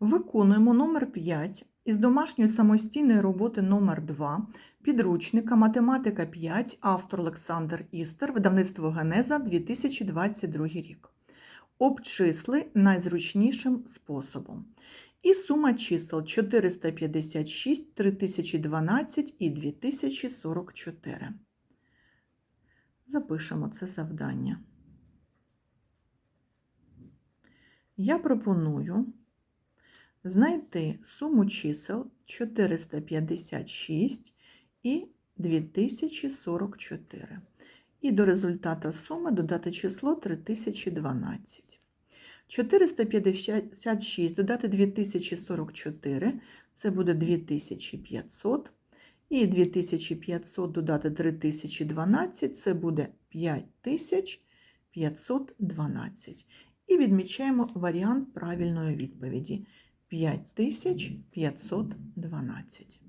Виконуємо номер 5 із домашньої самостійної роботи номер 2 підручника Математика 5, автор Олександр Істер, видавництво Генеза 2022 рік. Обчисли найзручнішим способом. І сума чисел 456, 3012 і 2044. Запишемо це завдання. Я пропоную знайти суму чисел 456 і 2044. І до результата суми додати число 3012. 456 додати 2044 це буде 2500. І 2500 додати 3012 це буде 5512. І відмічаємо варіант правильної відповіді 5512.